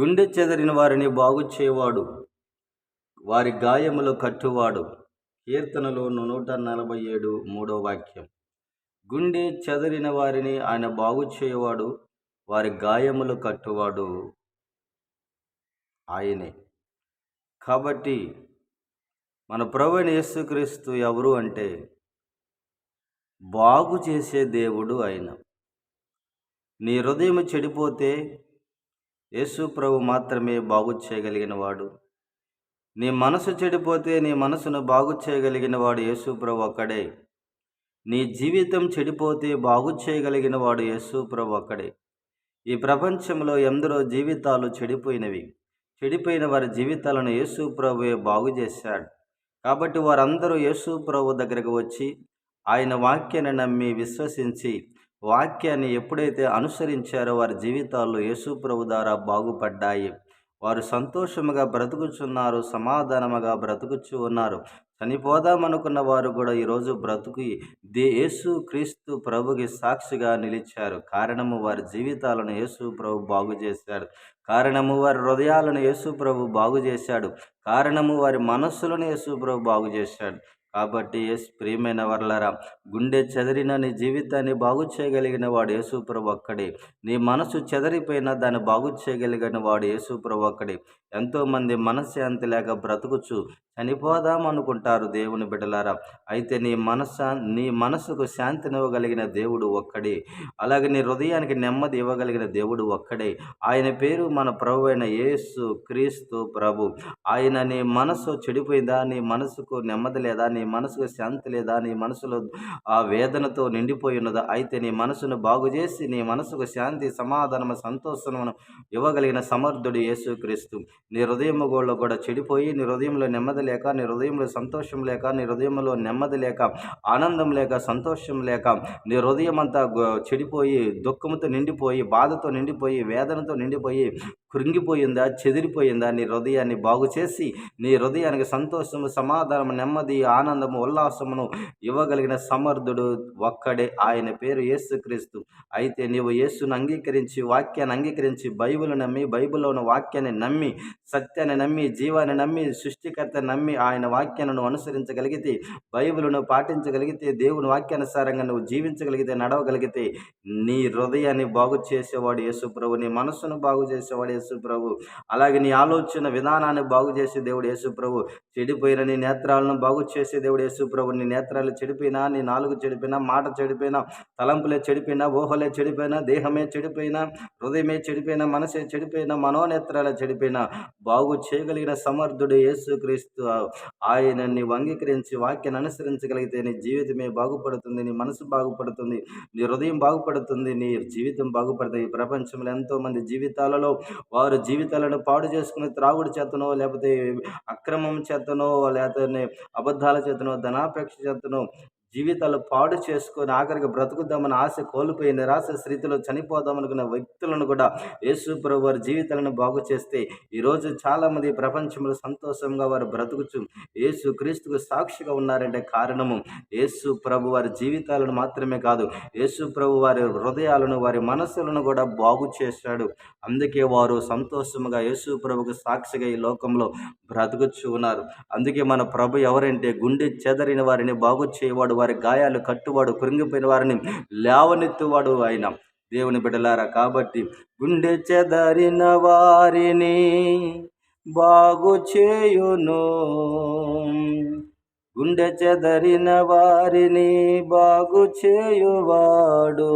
గుండె చెదరిన వారిని బాగు చేయవాడు వారి గాయములు కట్టువాడు. కీర్తనలో నూట నలభై ఏడు మూడో వాక్యం. గుండె చెదరిన వారిని ఆయన బాగు చేయవాడు వారి గాయములు కట్టువాడు ఆయనే. కాబట్టి మన ప్రభుని యేసుక్రీస్తు ఎవరు అంటే బాగు చేసే దేవుడు ఆయన. నీ హృదయం చెడిపోతే యేసు ప్రభు మాత్రమే బాగు చేయగలిగిన వాడు నీ మనసు చెడిపోతే నీ మనసును బాగు చేయగలిగిన వాడు యేసు ప్రభు ఒక్కడే. నీ జీవితం చెడిపోతే బాగు చేయగలిగిన వాడు యేసు ప్రభు ఒక్కడే. ఈ ప్రపంచంలో ఎందరో జీవితాలు చెడిపోయినవి. చెడిపోయిన వారి జీవితాలను యేసు ప్రభువే బాగు చేశాడు. కాబట్టి వారందరూ యేసు ప్రభు దగ్గరకు వచ్చి ఆయన వాక్యాన్ని నమ్మి విశ్వసించి వాక్యాన్ని ఎప్పుడైతే అనుసరించారో వారి జీవితాల్లో యేసుప్రభు ద్వారా బాగుపడ్డాయి. వారు సంతోషముగా బ్రతుకుచున్నారు సమాధానముగా బ్రతుకుచు ఉన్నారు. చనిపోదామనుకున్న వారు కూడా ఈరోజు బ్రతుకు దే యేసు క్రీస్తు ప్రభుకి సాక్షిగా నిలిచారు. కారణము వారి జీవితాలను యేసు ప్రభు బాగు చేశాడు. కారణము వారి హృదయాలను యేసు ప్రభు బాగు చేశాడు. కారణము వారి మనస్సులను యేసు ప్రభు బాగు చేశాడు. కాబట్టి ఎస్ ప్రియమైన వర్లరా గుండె చెదిరిన నీ జీవితాన్ని బాగు చేయగలిగిన వాడు యేసుప్రభు ఒక్కడే. నీ మనసు చెదరిపోయినా దాన్ని బాగు చేయగలిగిన వాడు యేసుప్రభు ఒక్కడే. ఎంతోమంది మనశ్శాంతి లేక బ్రతుకుచు చనిపోదాం అనుకుంటారు దేవుని బిడ్డలారా. అయితే నీ మనస నీ మనసుకు శాంతినివ్వగలిగిన దేవుడు ఒక్కడే. అలాగే నీ హృదయానికి నెమ్మది ఇవ్వగలిగిన దేవుడు ఒక్కడే. ఆయన పేరు మన ప్రభు అయిన యేసు క్రీస్తు ప్రభు. ఆయన నీ మనసు చెడిపోయిందా? నీ మనసుకు నెమ్మది లేదా? నీ మనసుకు శాంతి లేదా? నీ మనసులో ఆ వేదనతో నిండిపోయి ఉన్నదా? అయితే నీ మనసును బాగు చేసి నీ మనసుకు శాంతి సమాధానము సంతోషమును ఇవ్వగలిగిన సమర్థుడు యేసుక్రీస్తు. నీ హృదయము కూడా చెడిపోయి నీ హృదయంలో నెమ్మది లేక నీ హృదయంలో సంతోషం లేక నీ హృదయంలో నెమ్మది లేక ఆనందం లేక సంతోషం లేక నీ హృదయం అంతా చెడిపోయి దుఃఖంతో నిండిపోయి బాధతో నిండిపోయి వేదనతో నిండిపోయి కృంగిపోయిందా? చెదిరిపోయిందా? నీ హృదయాన్ని బాగు చేసి నీ హృదయానికి సంతోషము సమాధానము నెమ్మది ఆనందము ఉల్లాసమును ఇవ్వగలిగిన సమర్థుడు ఒక్కడే ఆయన పేరు యేసుక్రీస్తు. అయితే నీవు యేసును అంగీకరించి వాక్యాన్ని అంగీకరించి బైబిల్ నమ్మి బైబిల్లోని వాక్యాన్ని నమ్మి సత్యాన్ని నమ్మి జీవాన్ని నమ్మి సృష్టికర్త నమ్మి ఆయన వాక్యాలను అనుసరించగలిగితే బైబిల్ను పాటించగలిగితే దేవుని వాక్యానుసారంగా నువ్వు జీవించగలిగితే నడవగలిగితే నీ హృదయాన్ని బాగు చేసేవాడు యేసుప్రభు నీ మనస్సును బాగు చేసేవాడు యేసుప్రభు. అలాగే నీ ఆలోచన విధానాన్ని బాగు చేసే దేవుడు యేసుప్రభు. చెడిపోయిన నీ నేత్రాలను బాగు చేసే దేవుడు యేసు ప్రభు నీ నేత్రాలు చెడిపోయినా నీ నాలుగు చెడిపోయినా మాట చెడిపోయినా తలంపులే చెడిపోయినా ఊహలే చెడిపోయినా దేహమే చెడిపోయినా హృదయమే చెడిపోయినా మనసే చెడిపోయినా మనోనేత్రాలే చెడిపోయినా బాగు చేయగలిగిన సమర్థుడు యేసుక్రీస్తు. క్రీస్తు ఆయనని అంగీకరించి వాక్యాన్ని అనుసరించగలిగితే నీ జీవితమే బాగుపడుతుంది నీ మనసు బాగుపడుతుంది నీ హృదయం బాగుపడుతుంది నీ జీవితం బాగుపడుతుంది ఈ ప్రపంచంలో ఎంతోమంది జీవితాలలో వారు జీవితాలను పాడు చేసుకుని త్రాగుడు చేతనో లేకపోతే అక్రమం చేతనో లేకపోతే అబద్ధాల చేతనో ధనాపేక్ష చేతనో జీవితాలు పాడు చేసుకొని ఆఖరికి బ్రతుకుద్దామని ఆశ కోల్పోయి నిరాశ స్థితిలో చనిపోదామనుకున్న వ్యక్తులను కూడా యేసు ప్రభు వారి జీవితాలను బాగు చేస్తే ఈరోజు చాలామంది ప్రపంచంలో సంతోషంగా వారు బ్రతుకుచు యేసు క్రీస్తుకు సాక్షిగా ఉన్నారంటే కారణము యేసు ప్రభు వారి జీవితాలను మాత్రమే కాదు యేసు ప్రభు వారి హృదయాలను వారి మనస్సులను కూడా బాగు చేశాడు. అందుకే వారు సంతోషముగా యేసు ప్రభుకు సాక్షిగా ఈ లోకంలో బ్రతుకుచు ఉన్నారు. అందుకే మన ప్రభు ఎవరంటే గుండె చెదరిన వారిని బాగు చేయవాడు. వారి గాయాలు కట్టువాడు కృంగిపోయిన వారిని లేవనెత్తువాడు ఆయన. దేవుని బిడలారా కాబట్టి గుండె చెదరిన వారిని బాగు చేయును. గుండె చెదరిన వారిని బాగు చేయువాడు.